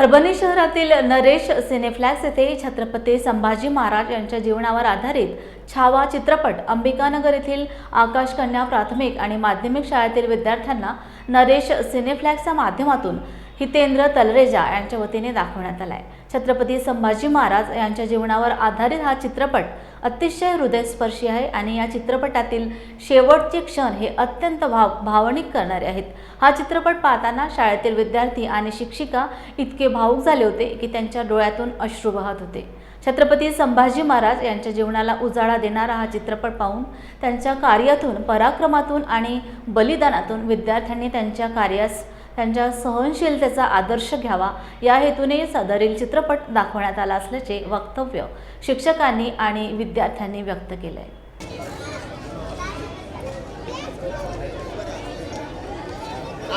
परभणी शहरातील नरेश सिनेफ्लॅक्स येथे छत्रपती संभाजी महाराज यांच्या जीवनावर आधारित छावा चित्रपट अंबिकानगर येथील आकाशकन्या प्राथमिक आणि माध्यमिक शाळेतील विद्यार्थ्यांना नरेश सिनेफ्लॅक्सच्या माध्यमातून हितेंद्र तलरेजा यांच्या वतीने दाखवण्यात आला आहे छत्रपती संभाजी महाराज यांच्या जीवनावर आधारित हा चित्रपट अतिशय हृदयस्पर्शी आहे आणि या चित्रपटातील शेवटचे क्षण हे अत्यंत भाव भावनिक करणारे आहेत. हा चित्रपट पाहताना शाळेतील विद्यार्थी आणि शिक्षिका इतके भावूक झाले होते की त्यांच्या डोळ्यातून अश्रू वाहत होते. छत्रपती संभाजी महाराज यांच्या जीवनाला उजाळा देणारा हा चित्रपट पाहून त्यांच्या कार्यातून पराक्रमातून आणि बलिदानातून विद्यार्थ्यांनी त्यांच्या कार्यास त्यांच्या सहनशीलतेचा आदर्श घ्यावा. या हेतूने सदरील चित्रपट दाखवण्यात आला असल्याचे वक्तव्य शिक्षकांनी आणि विद्यार्थ्यांनी व्यक्त केले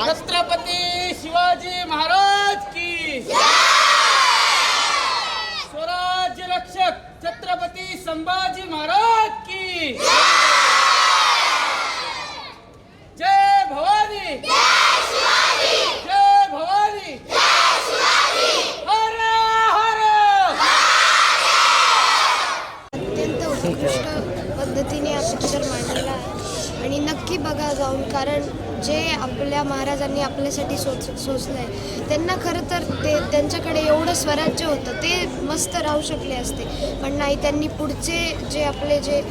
छत्रपती शिवाजी महाराज की स्वराज्य रक्षक छत्रपती संभाजी महाराज की जय भवानी जय भवानी हर हर अत्यंत उत्कृष्ट पद्धतीने हा पिक्चर मांडलेला आहे. आणि नक्की बघा जाऊन कारण जे आपल्या महाराजांनी आपल्यासाठी सोच सोचलं आहे त्यांना खरं तर ते त्यांच्याकडे एवढं स्वराज्य होतं ते मस्त राहू शकले असते. पण नाही त्यांनी पुढचे जे आपले जे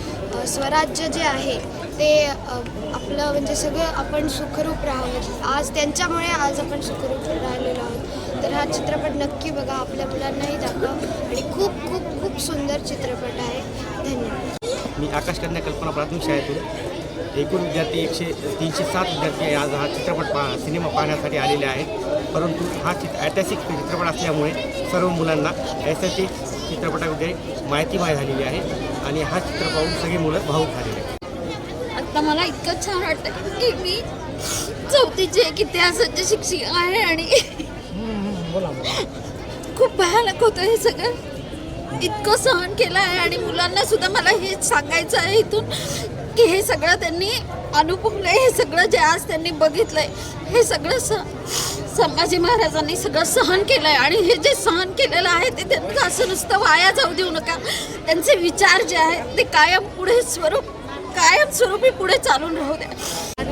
स्वराज्य जे आहे ते आपलं म्हणजे सगळं आपण सुखरूप राहावं. आज त्यांच्यामुळे आज आपण सुखरूप राहिलेलो आहोत. तर हा चित्रपट नक्की बघा आपल्या मुलांनाही दाखवा. आणि खूप खूप खूप सुंदर चित्रपट आहे. धन्यवाद. मी आकाश कन्या कल्पना प्राथमिक शाळेतून एकूण विद्यार्थी एकशे तीनशे सात विद्यार्थी आज हा चित्रपट पहा सिनेमा पाहण्यासाठी आलेले आहेत. परंतु हा चित ऐतिहासिक चित्रपट असल्यामुळे सर्व मुलांना ऐतिहासिक चित्रपटाविषयी माहिती माहीत झालेली आहे आणि हा चित्रपट पाहून सगळी मुलं भाऊक झालेली आहेत. आता मला इतकं छान वाटतं की मी चौथीची एक इतिहासाची शिक्षिका आहे आणि खूप भयानक होतं हे सगळं. इतकं सहन केलं आहे आणि मुलांना सुद्धा मला हे सांगायचं आहे इथून की हे सगळं त्यांनी अनुभवलं हे सगळं जे आज त्यांनी बघितलंय हे सगळं स संभाजी महाराजांनी सगळं सहन केलं आहे आणि हे जे सहन केलेलं आहे ते त्यांना असं नुसतं वाया जाऊ देऊ नका. त्यांचे विचार जे आहेत ते कायम पुढे स्वरूप कायम स्वरूपी पुढे चालून राहू द्या.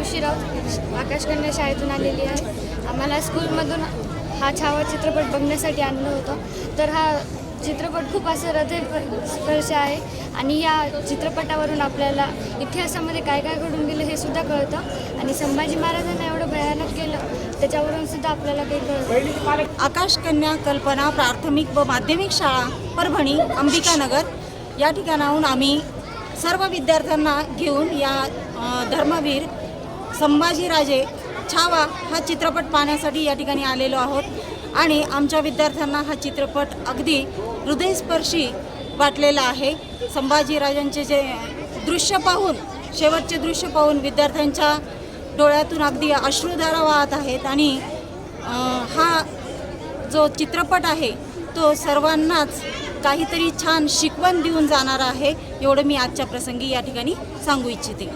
ऋषीराव राऊत आकाशकन्या शाळेतून आलेली आहे. आम्हाला स्कूलमधून हा छावा चित्रपट बघण्यासाठी आणलं होतं. तर हा चित्रपट खूप असं हृदय स्पर्श आहे. आणि या चित्रपटावरून आपल्याला इतिहासामध्ये काय काय घडून गेलं हे सुद्धा कळतं. आणि संभाजी महाराजांना एवढं भयानक केलं त्याच्यावरून सुद्धा आपल्याला काही कळतं. आकाश कन्या कल्पना प्राथमिक व माध्यमिक शाळा परभणी अंबिकानगर या ठिकाणाहून आम्ही सर्व विद्यार्थ्यांना घेऊन या धर्मवीर संभाजीराजे छावा हा चित्रपट पाहण्यासाठी या ठिकाणी आलेलो आहोत. आणि आमच्या विद्यार्थ्यांना हा चित्रपट अगदी हृदयस्पर्शी वाटलेला आहे. संभाजीराजांचे जे दृश्य पाहून शेवटचे दृश्य पाहून विद्यार्थ्यांच्या डोळ्यातून अगदी अश्रुधारा वाहत आहेत. आणि हा जो चित्रपट आहे तो सर्वांनाच काहीतरी छान शिकवण देऊन जाणार आहे. एवढं मी आजच्या प्रसंगी या ठिकाणी सांगू इच्छिते.